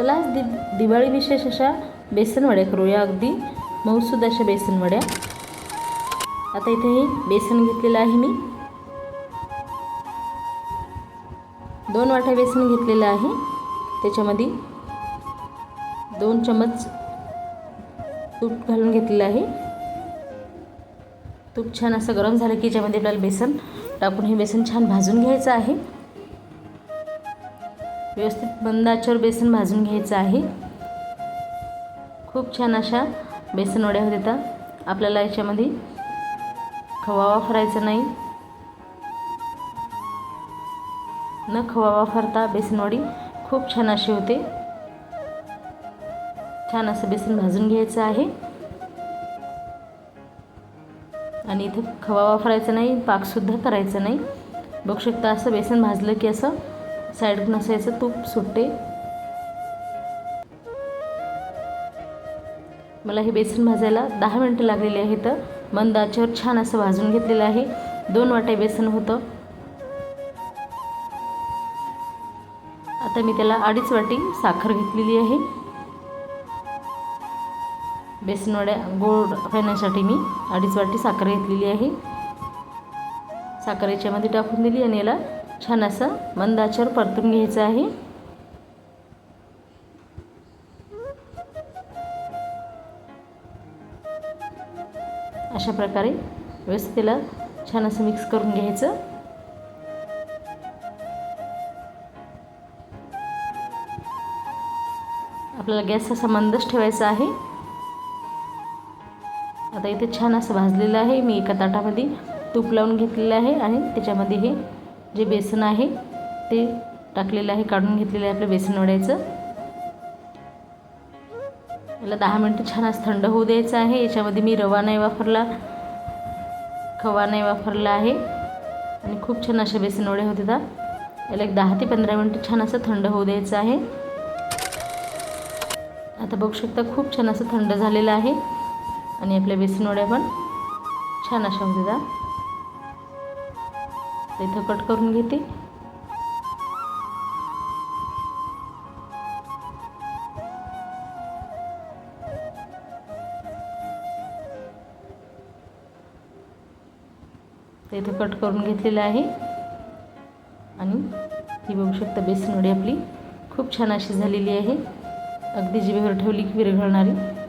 चला आज दि दिवाळी विशेष अशा बेसनवड्या करूया अगदी. मऊसूद अशा बेसनवड्या. आता इथे हे बेसन घेतलेलं आहे मी. दोन वाट्या बेसन घेतलेलं आहे. त्याच्यामध्ये दोन चमच तूप घालून घेतलेलं आहे. तूप छान असं गरम झालं की याच्यामध्ये आपल्याला बेसन टाकून हे बेसन छान भाजून घ्यायचं आहे. व्यवस्थित बंदाच्यावर आचेवर बेसन भाजून घ्यायचं आहे. खूप छान अशा बेसन वड्या होत येतात आपल्याला याच्यामध्ये खवा वापरायचा नाही. न खवा वापरता बेसनवडी खूप छान अशी होते. छान असं बेसन भाजून घ्यायचं आहे. आणि इथं खवा वापरायचा नाही पाकसुद्धा करायचा नाही. बघू शकता असं बेसन भाजलं की असं साईडून असायचं तूप सुटते मला हे बेसन भाजायला दहा मिनटं लागलेली आहेत. मंद आचेवर छान असं भाजून घेतलेलं आहे. दोन वाटे बेसन होतं. आता मी त्याला अडीच वाटी साखर घेतलेली आहे. बेसनवाड्या गोड खाण्यासाठी मी अडीच वाटी साखर घेतलेली आहे. साखर याच्यामध्ये टाकून दिली आणि याला छान असं मंदाचर परतून घ्यायचं आहे. अशा प्रकारे व्यवस्थित त्याला छान असं मिक्स करून घ्यायचं. आपल्याला गॅस असा मंदच ठेवायचा आहे. आता इथे छान असं भाजलेलं आहे. मी एका ताटामध्ये तूप लावून घेतलेलं आहे आणि त्याच्यामध्ये हे जे बेसन आहे ते टाकलेलं आहे काढून घेतलेलं आहे आपलं बेसन वड्याचं. याला दहा मिनटं छान असं थंड होऊ द्यायचं आहे. याच्यामध्ये मी रवा नाही वापरला खवा नाही वापरला आहे. आणि खूप छान अशा बेसन वडे होते तर याला एक दहा ते पंधरा मिनटं छान असं थंड होऊ द्यायचं आहे. आता बघू शकता खूप छान असं थंड झालेलं आहे. आणि आपल्या बेसन वड्या पण छान अशा होते तर इथं कट करून घेते. इथं कट करून घेतलेलं आहे. आणि ही बघू शकता बेसन वडी आपली खूप छान अशी झालेली आहे. अगदी जिभेवर ठेवली की विरघळणारी.